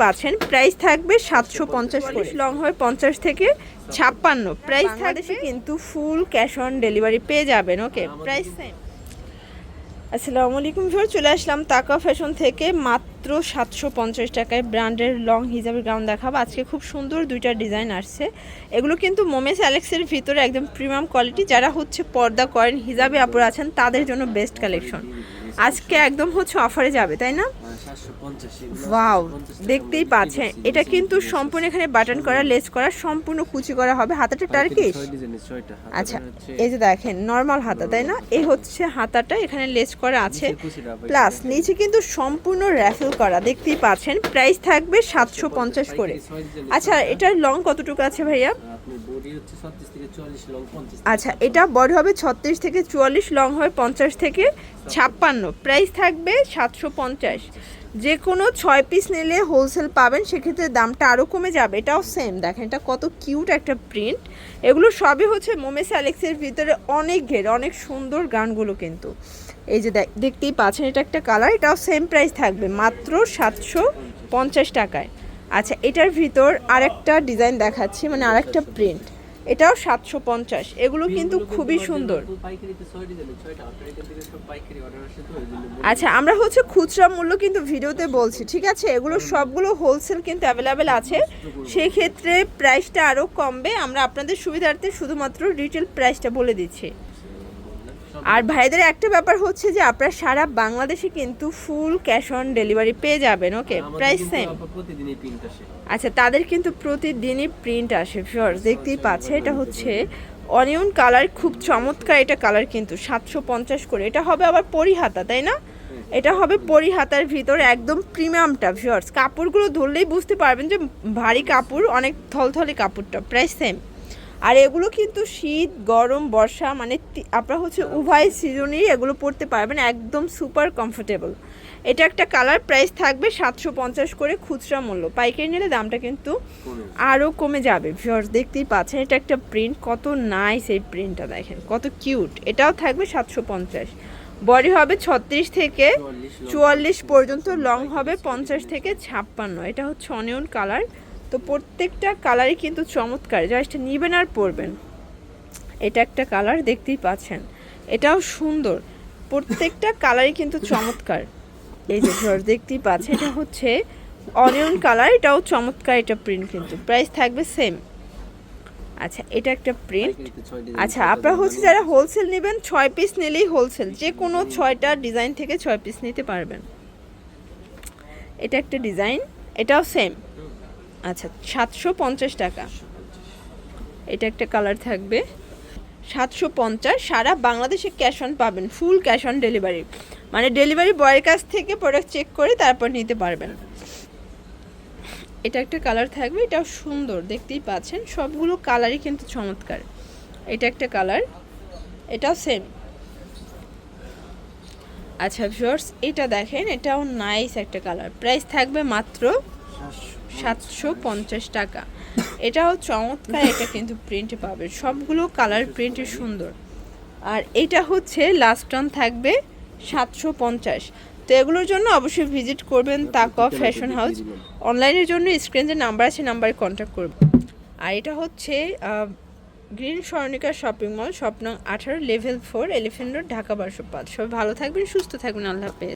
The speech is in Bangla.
পাচ্ছেন। প্রাইস থাকবে সাতশো পঞ্চাশ লং হয় পঞ্চাশ থেকে ছাপ্পান্ন। প্রাইস থাকবে কিন্তু ফুল ক্যাশ অন ডেলিভারি পেয়ে যাবেন ওকে প্রাইস সেম আসসালামু আলাইকুম ভিউয়ার চলে আসলাম তাকা ফ্যাশন থেকে মাত্র সাতশো পঞ্চাশ টাকায় ব্র্যান্ডের লং হিজাবের গাউন দেখাবো। আজকে খুব সুন্দর দুইটা ডিজাইন আসছে। এগুলো কিন্তু মোমেস অ্যালেক্সের ভিতরে একদম প্রিমিয়াম কোয়ালিটি যারা হচ্ছে পর্দা করেন হিজাবে আপুর আছেন তাদের জন্য বেস্ট কালেকশন আজকে একদম হচ্ছে অফারে যাবে তাই না? ওয়াও দেখতেই পাচ্ছেন। এটা কিন্তু সম্পূর্ণ এখানে বাটন করা লেস করা সম্পূর্ণ কুচি করা হবে। হাতাটা টার্কিশ আচ্ছা এই যে দেখেন নর্মাল হাতা তাই না? এই হচ্ছে হাতাটা এখানে লেস করা আছে। প্লাস নিচে কিন্তু সম্পূর্ণ র্যাফেল করা দেখতেই পাচ্ছেন। প্রাইস থাকবে সাতশো পঞ্চাশ করে। আচ্ছা এটার লং কতটুকু আছে ভাইয়া? আচ্ছা এটা বড় হবে ছত্রিশ থেকে চুয়াল্লিশ লং হবে পঞ্চাশ থেকে ছাপ্পান্ন। প্রাইস থাকবে সাতশো পঞ্চাশ। যে কোনো ছয় পিস নিলে হোলসেল পাবেন সেক্ষেত্রে দামটা আরও কমে যাবে। এটাও সেম দেখেন এটা কত কিউট একটা প্রিন্ট এগুলো সবই হচ্ছে মোমেস অ্যালেক্সের ভিতরে অনেক ঘের অনেক সুন্দর গানগুলো কিন্তু। এই যে দেখ- দেখতেই পাচ্ছেন এটা একটা কালার এটাও সেম প্রাইস থাকবে মাত্র সাতশো পঞ্চাশ টাকায়। আচ্ছা এটার ভিতর আরেকটা ডিজাইন দেখাচ্ছি মানে আরেকটা প্রিন্ট এটাও সাতশো পঞ্চাশ। এগুলো কিন্তু খুবই সুন্দর। আচ্ছা আমরা হচ্ছে খুচরা মূল্য কিন্তু ভিডিওতে বলছি ঠিক আছে? এগুলো সবগুলো হোলসেল কিন্তু অ্যাভেলেবেল আছে। সেক্ষেত্রে প্রাইসটা আরও কমবে। আমরা আপনাদের সুবিধার্থে শুধুমাত্র রিটেল প্রাইসটা বলে দিচ্ছি। আর ভাইদের একটা ব্যাপার হচ্ছে যে আপনারা সারা বাংলাদেশে কিন্তু ফুল ক্যাশ অন ডেলিভারি পেয়ে যাবেন ওকে প্রাইস সেম প্রতিদিনই প্রিন্ট আসে। আচ্ছা তাদের কিন্তু প্রতিদিনই প্রিন্ট আসে ফিওর্স দেখতেই পাচ্ছে এটা হচ্ছে অনিয়ন কালার খুব চমৎকার এটা কালার কিন্তু সাতশো পঞ্চাশ করে। এটা হবে আবার পরিহাতা তাই না? এটা হবে পরিহাতার ভিতরে একদম প্রিমিয়ামটা ভিওর্স কাপড়গুলো ধরলেই বুঝতে পারবেন যে ভারী কাপড় অনেক থলথলে কাপড়টা প্রায় সেম আর এগুলো কিন্তু শীত গরম বর্ষা মানে আপনারা হচ্ছে উভয় সিজনেই এগুলো পরতে পারবেন একদম সুপার কমফোর্টেবল এটা একটা কালার প্রাইস থাকবে সাতশো পঞ্চাশ করে খুচরা মূল্য। পাইকারি নিলে দামটা কিন্তু আরও কমে যাবে। ভিউয়ার্স দেখতেই পাচ্ছেন এটা একটা প্রিন্ট কত নাইস এই প্রিন্টটা দেখেন কত কিউট এটাও থাকবে সাতশো পঞ্চাশ। বডি হবে ছত্রিশ থেকে চুয়াল্লিশ পর্যন্ত লং হবে পঞ্চাশ থেকে ছাপ্পান্ন। এটা হচ্ছে অনিয়ন কালার তো প্রত্যেকটা কালারই কিন্তু চমৎকার জাস্ট নিবেন আর পরবেন। এটা একটা কালার দেখতেই পাচ্ছেন। এটাও সুন্দর প্রত্যেকটা কালারই কিন্তু চমৎকার। এই যে ভিউয়ার্স দেখতেই পাচ্ছেন এটা হচ্ছে অনিয়ন কালার এটাও চমৎকার এটা প্রিন্ট কিন্তু প্রাইস থাকবে সেম আচ্ছা এটা একটা প্রিন্ট আচ্ছা আপনারা হচ্ছে যারা হোলসেল নেবেন ছয় পিস নিলেই হোলসেল যে কোনো ছয়টা ডিজাইন থেকে ছয় পিস নিতে পারবেন। এটা একটা ডিজাইন এটাও সেম আচ্ছা সাতশো পঞ্চাশ টাকা। এটা একটা কালার থাকবে। সাতশো পঞ্চাশ, সারা বাংলাদেশে ক্যাশ অন পাবেন ফুল ক্যাশ অন ডেলিভারি মানে ডেলিভারি বয়ের কাছ থেকে প্রোডাক্ট চেক করে তারপর নিতে পারবেন। এটা একটা কালার থাকবে, এটাও সুন্দর, দেখতেই পাচ্ছেন। সবগুলো কালারই কিন্তু চমৎকার। এটা একটা কালার, এটাও সেম আচ্ছা ভিউয়ার্স এটা দেখেন, এটাও নাইস একটা কালার। প্রাইস থাকবে মাত্র সাতশো পঞ্চাশ টাকা। এটাও চমৎকার, এটা কিন্তু প্রিন্টে পাবে সবগুলো কালার প্রিন্টে সুন্দর। আর এটা হচ্ছে লাস্ট অন থাকবে সাতশো পঞ্চাশ। তো এগুলোর জন্য অবশ্যই ভিজিট করবেন তাক ফ্যাশন হাউস অনলাইনের জন্য স্ক্রিনে যে নাম্বার আছে নাম্বারে কন্ট্যাক্ট করবেন আর এটা হচ্ছে green Swarnika shopping mall Shwapno আঠারো level four elephant road Dhaka বারোশো পাঁচ সবাই ভালো থাকবেন, সুস্থ থাকবেন, আল্লাহ হাফেজ।